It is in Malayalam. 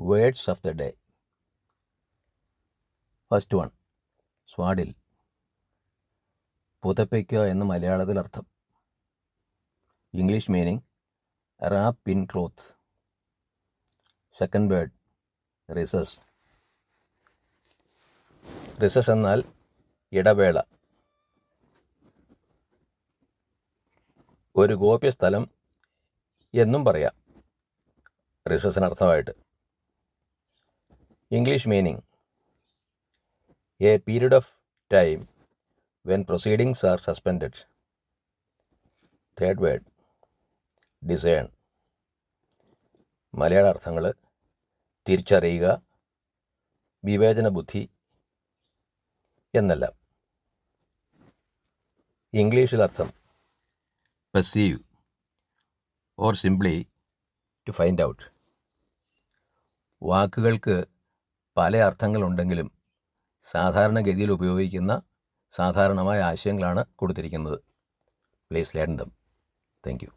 Words of the day. First one swaddle. പുതപ്പിക്കുക എന്ന് മലയാളത്തിൽ അർത്ഥം. English meaning wrap in cloth second word recess recess എന്നാൽ ഇടവേള. ഒരു ഗോപ്യസ്ഥലം എന്നും പറയാം. റിസസിനർത്ഥമായിട്ട് English meaning a period of time when proceedings are suspended third word discern മലയാള അർത്ഥങ്ങൾ തിരിച്ചറിയുക വിവേചന ബുദ്ധി എന്നെല്ലാം. ഇംഗ്ലീഷിലർത്ഥം perceive or simply to find out വാക്കുകൾക്ക് പല അർത്ഥങ്ങളുണ്ടെങ്കിലും സാധാരണഗതിയിൽ ഉപയോഗിക്കുന്ന സാധാരണമായ ആശയങ്ങളാണ് കൊടുത്തിരിക്കുന്നത്. Please learn them thank you